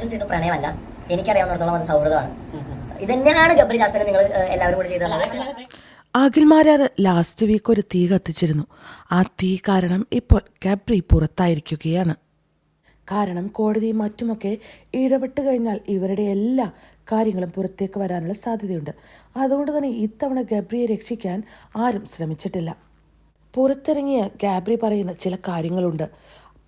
അർജുൻ ചെയ്ത പ്രണയമല്ല. എനിക്കറിയാവുന്നിടത്തോളം അത് സൗഹൃദമാണ്. ഇത് തന്നെയാണ് ഗബ്രി ജാസ്മിനെ നിങ്ങൾ എല്ലാവരും കൂടി ചെയ്തത്? അഖിൽമാരാർ ലാസ്റ്റ് വീക്ക് ഒരു തീ കത്തിച്ചിരുന്നു. ആ തീ കാരണം ഇപ്പോൾ ഗബ്രി പുറത്തായിരിക്കുകയാണ്. കാരണം കോടതിയും മറ്റുമൊക്കെ ഇടപെട്ട് കഴിഞ്ഞാൽ ഇവരുടെ എല്ലാ കാര്യങ്ങളും പുറത്തേക്ക് വരാനുള്ള സാധ്യതയുണ്ട്. അതുകൊണ്ട് തന്നെ ഇത്തവണ ഗബ്രിയെ രക്ഷിക്കാൻ ആരും ശ്രമിച്ചിട്ടില്ല. പുറത്തിറങ്ങിയ ഗാബ്രി പറയുന്ന ചില കാര്യങ്ങളുണ്ട്.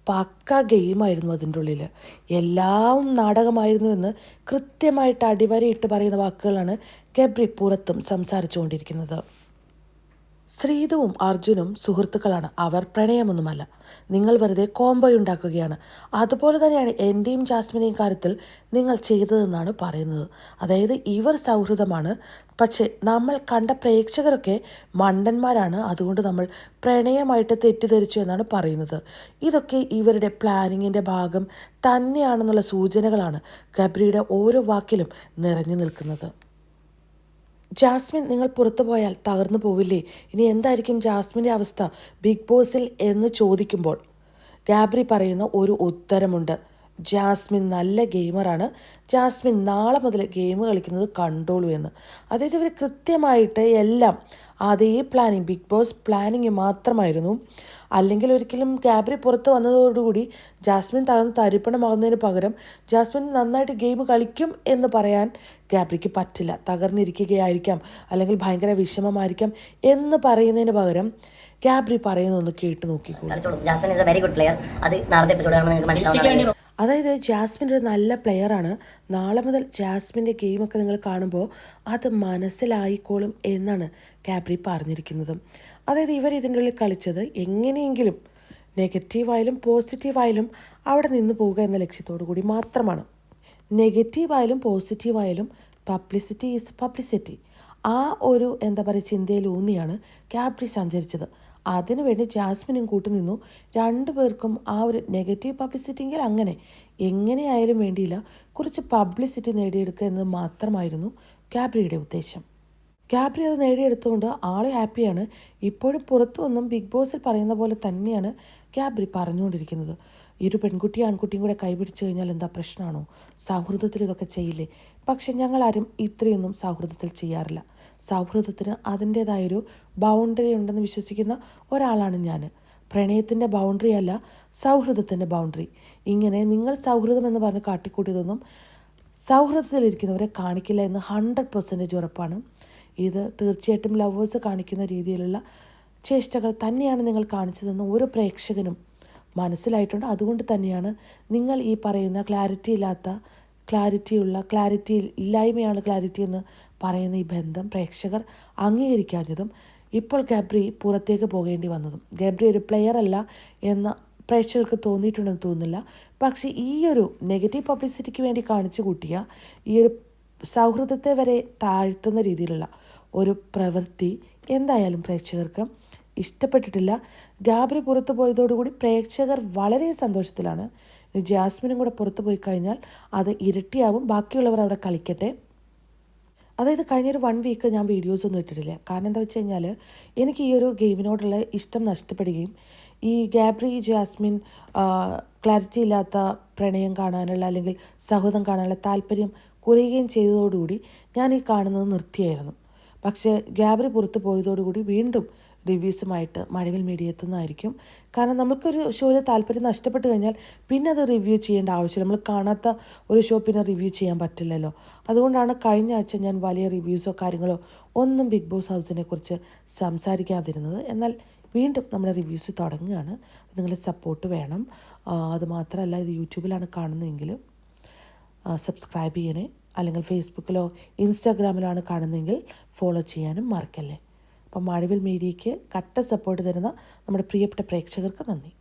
പക്ക ഗെയിമായിരുന്നു അതിന്റെ ഉള്ളിൽ. എല്ലാം നാടകമായിരുന്നു എന്ന് കൃത്യമായിട്ട് അടിവരയിട്ട് പറയുന്ന വാക്കുകളാണ് ഗബ്രി പുറത്തും സംസാരിച്ചുകൊണ്ടിരിക്കുന്നത്. ശ്രീതുവും അർജുനും സുഹൃത്തുക്കളാണ്. അവർ പ്രണയമൊന്നുമല്ല. നിങ്ങൾ വെറുതെ കോംബോ ഉണ്ടാക്കുകയാണ്. അതുപോലെ തന്നെയാണ് എന്റെയും ജാസ്മിനെയും കാര്യത്തിൽ നിങ്ങൾ ചെയ്തതെന്നാണ് പറയുന്നത്. അതായത് ഇവർ സൗഹൃദമാണ്. പക്ഷേ നമ്മൾ കണ്ട പ്രേക്ഷകരൊക്കെ മണ്ടന്മാരാണ്. അതുകൊണ്ട് നമ്മൾ പ്രണയമായിട്ട് തെറ്റിദ്ധരിച്ചു എന്നാണ് പറയുന്നത്. ഇതൊക്കെ ഇവരുടെ പ്ലാനിങ്ങിന്റെ ഭാഗം തന്നെയാണെന്നുള്ള സൂചനകളാണ് ഗബ്രിയുടെ ഓരോ വാക്കിലും നിറഞ്ഞു നിൽക്കുന്നത്. ജാസ്മിൻ നിങ്ങൾ പുറത്തു പോയാൽ തകർന്നു പോവില്ലേ? ഇനി എന്തായിരിക്കും ജാസ്മിന്റെ അവസ്ഥ? ബിഗ് ബോസിൽ എന്ന് ചോദിക്കുമ്പോൾ ഗാബ്രി പറയുന്ന ഒരു ഉത്തരമുണ്ട്. ജാസ്മിൻ നല്ല ഗെയിമറാണ്. ജാസ്മിൻ നാളെ മുതൽ ഗെയിം കളിക്കുന്നത് കണ്ടോളൂ എന്ന്. അതായത് ഇവർ കൃത്യമായിട്ട് എല്ലാം അതേ പ്ലാനിങ് ബിഗ് ബോസ് പ്ലാനിങ് മാത്രമായിരുന്നു. അല്ലെങ്കിൽ ഒരിക്കലും ഗാബ്രി പുറത്ത് വന്നതോടുകൂടി ജാസ്മിൻ തകർന്ന് തരിപ്പണമാകുന്നതിന് പകരം ജാസ്മിൻ നന്നായിട്ട് ഗെയിം കളിക്കും എന്ന് പറയാൻ ഗാബ്രിക്ക് പറ്റില്ല. തകർന്നിരിക്കുകയായിരിക്കാം അല്ലെങ്കിൽ ഭയങ്കര വിഷമമായിരിക്കാം എന്ന് പറയുന്നതിന് പകരം ഗാബ്രി പറയുന്നൊന്ന് കേട്ട് നോക്കിക്കോളൂ. Jasmine is a very good player അത് നാളത്തെ എപ്പിസോഡ് നിങ്ങൾക്ക് മനസ്സിലാവുന്നതാണ് അതായത് ജാസ്മിൻ ഒരു നല്ല പ്ലെയറാണ് നാളെ മുതൽ ജാസ്മിന്റെ ഗെയിമൊക്കെ നിങ്ങൾ കാണുമ്പോൾ അത് മനസ്സിലായിക്കോളും എന്നാണ് കാബ്രി പറഞ്ഞിരിക്കുന്നത്. അതായത് ഇവർ ഇതിന്റെ ഉള്ളിൽ കളിച്ചത് എങ്ങനെയെങ്കിലും നെഗറ്റീവായാലും പോസിറ്റീവായാലും അവിടെ നിന്ന് പോവുക എന്ന ലക്ഷ്യത്തോടു കൂടി മാത്രമാണ്. നെഗറ്റീവായാലും പോസിറ്റീവായാലും പബ്ലിസിറ്റി ഈസ് പബ്ലിസിറ്റി. ആ ഒരു എന്താ പറയുക ചിന്തയിൽ ഊന്നിയാണ് ക്യാപ്രി സഞ്ചരിച്ചത്. അതിനുവേണ്ടി ജാസ്മിനും കൂട്ടുനിന്നു. രണ്ടുപേർക്കും ആ ഒരു നെഗറ്റീവ് പബ്ലിസിറ്റി എങ്കിൽ അങ്ങനെ എങ്ങനെയായാലും വേണ്ടിയില്ല. കുറച്ച് പബ്ലിസിറ്റി നേടിയെടുക്കുക എന്നത് മാത്രമായിരുന്നു ക്യാബ്രിയുടെ ഉദ്ദേശം. ക്യാബ്രി അത് നേടിയെടുത്തുകൊണ്ട് ആൾ ഹാപ്പിയാണ്. ഇപ്പോഴും പുറത്തു വന്നും ബിഗ് ബോസിൽ പറയുന്ന പോലെ തന്നെയാണ് ഗാബ്രി പറഞ്ഞുകൊണ്ടിരിക്കുന്നത്. ഇരു പെൺകുട്ടിയും ആൺകുട്ടിയും കൂടെ കൈപിടിച്ചു കഴിഞ്ഞാൽ എന്താ പ്രശ്നമാണോ? സൗഹൃദത്തിൽ ഇതൊക്കെ ചെയ്യില്ലേ? പക്ഷെ ഞങ്ങളാരും ഇത്രയൊന്നും സൗഹൃദത്തിൽ ചെയ്യാറില്ല. സൗഹൃദത്തിന് അതിന്റേതായൊരു ബൗണ്ടറി ഉണ്ടെന്ന് വിശ്വസിക്കുന്ന ഒരാളാണ് ഞാൻ. പ്രണയത്തിന്റെ ബൗണ്ടറി അല്ല സൗഹൃദത്തിന്റെ ബൗണ്ടറി ഇങ്ങനെ നിങ്ങൾ സൗഹൃദം എന്ന് പറഞ്ഞ് കാട്ടിക്കൂട്ടിയതൊന്നും സൗഹൃദത്തിലിരിക്കുന്നവരെ കാണിക്കില്ല എന്ന് ഹൺഡ്രഡ് പെർസെന്റേജ് ഉറപ്പാണ്. ഇത് തീർച്ചയായിട്ടും ലവേഴ്സ് കാണിക്കുന്ന രീതിയിലുള്ള ചേഷ്ടകൾ തന്നെയാണ് നിങ്ങൾ കാണിച്ചതെന്ന് ഓരോ പ്രേക്ഷകനും മനസ്സിലായിട്ടുണ്ട്. അതുകൊണ്ട് തന്നെയാണ് നിങ്ങൾ ഈ പറയുന്ന ക്ലാരിറ്റി ഇല്ലാത്ത ക്ലാരിറ്റിയുള്ള ക്ലാരിറ്റി ഇല്ലായ്മയാണ് ക്ലാരിറ്റി എന്ന് പറയുന്ന ഈ ബന്ധം പ്രേക്ഷകർ അംഗീകരിക്കാഞ്ഞതും ഇപ്പോൾ ഗബ്രി പുറത്തേക്ക് പോകേണ്ടി വന്നതും. ഗബ്രി ഒരു പ്ലെയർ അല്ല എന്ന പ്രേക്ഷകർക്ക് തോന്നിയിട്ടുണ്ടെന്ന് തോന്നുന്നില്ല. പക്ഷേ ഈ ഒരു നെഗറ്റീവ് പബ്ലിസിറ്റിക്ക് വേണ്ടി കാണിച്ചു കൂട്ടിയ ഈ ഒരു സൗഹൃദത്തെ വരെ താഴ്ത്തുന്ന രീതിയിലുള്ള ഒരു പ്രവൃത്തി എന്തായാലും പ്രേക്ഷകർക്ക് ഇഷ്ടപ്പെട്ടിട്ടില്ല. ഗാബ്രി പുറത്തു പോയതോടുകൂടി പ്രേക്ഷകർ വളരെ സന്തോഷത്തിലാണ്. ജാസ്മിനും കൂടെ പുറത്തു പോയി കഴിഞ്ഞാൽ അത് ഇരട്ടിയാവും. ബാക്കിയുള്ളവർ അവിടെ കളിക്കട്ടെ. അതായത് കഴിഞ്ഞൊരു വൺ വീക്ക് ഞാൻ വീഡിയോസ് ഒന്നും ഇട്ടിട്ടില്ല. കാരണം എന്താ വെച്ച് കഴിഞ്ഞാൽ എനിക്ക് ഈ ഒരു ഗെയിമിനോടുള്ള ഇഷ്ടം നഷ്ടപ്പെടുകയും ഈ ഗാബ്രി ജാസ്മിൻ ക്ലാരിറ്റി ഇല്ലാത്ത പ്രണയം കാണാനുള്ള അല്ലെങ്കിൽ സൗഹൃദം കാണാനുള്ള താല്പര്യം കുറയുകയും ചെയ്തതോടുകൂടി ഞാൻ ഈ കാണുന്നത് നിർത്തിയായിരുന്നു. പക്ഷേ ഗ്യാബറി പുറത്ത് പോയതോടുകൂടി വീണ്ടും റിവ്യൂസുമായിട്ട് മഴവിൽ മീഡിയ എത്തുന്നതായിരിക്കും. കാരണം നമുക്കൊരു ഷോയിൽ താല്പര്യം നഷ്ടപ്പെട്ട് കഴിഞ്ഞാൽ പിന്നെ അത് റിവ്യൂ ചെയ്യേണ്ട ആവശ്യം നമ്മൾ കാണാത്ത ഒരു ഷോ പിന്നെ റിവ്യൂ ചെയ്യാൻ പറ്റില്ലല്ലോ. അതുകൊണ്ടാണ് കഴിഞ്ഞ ആഴ്ച ഞാൻ വലിയ റിവ്യൂസോ കാര്യങ്ങളോ ഒന്നും ബിഗ് ബോസ് ഹൗസിനെ കുറിച്ച് സംസാരിക്കാതിരുന്നത്. എന്നാൽ വീണ്ടും നമ്മുടെ റിവ്യൂസ് തുടങ്ങുകയാണ്. നിങ്ങളുടെ സപ്പോർട്ട് വേണം. അതുമാത്രമല്ല അത് ഇത് യൂട്യൂബിലാണ് കാണുന്നതെങ്കിലും സബ്സ്ക്രൈബ് ചെയ്യണേ. അല്ലെങ്കിൽ ഫേസ്ബുക്കിലോ ഇൻസ്റ്റാഗ്രാമിലോ ആണ് കാണുന്നതെങ്കിൽ ഫോളോ ചെയ്യാനും മറക്കല്ലേ. അപ്പം മഴവിൽ മീഡിയയ്ക്ക് കട്ട സപ്പോർട്ട് തരുന്ന നമ്മുടെ പ്രിയപ്പെട്ട പ്രേക്ഷകർക്ക് നന്ദി.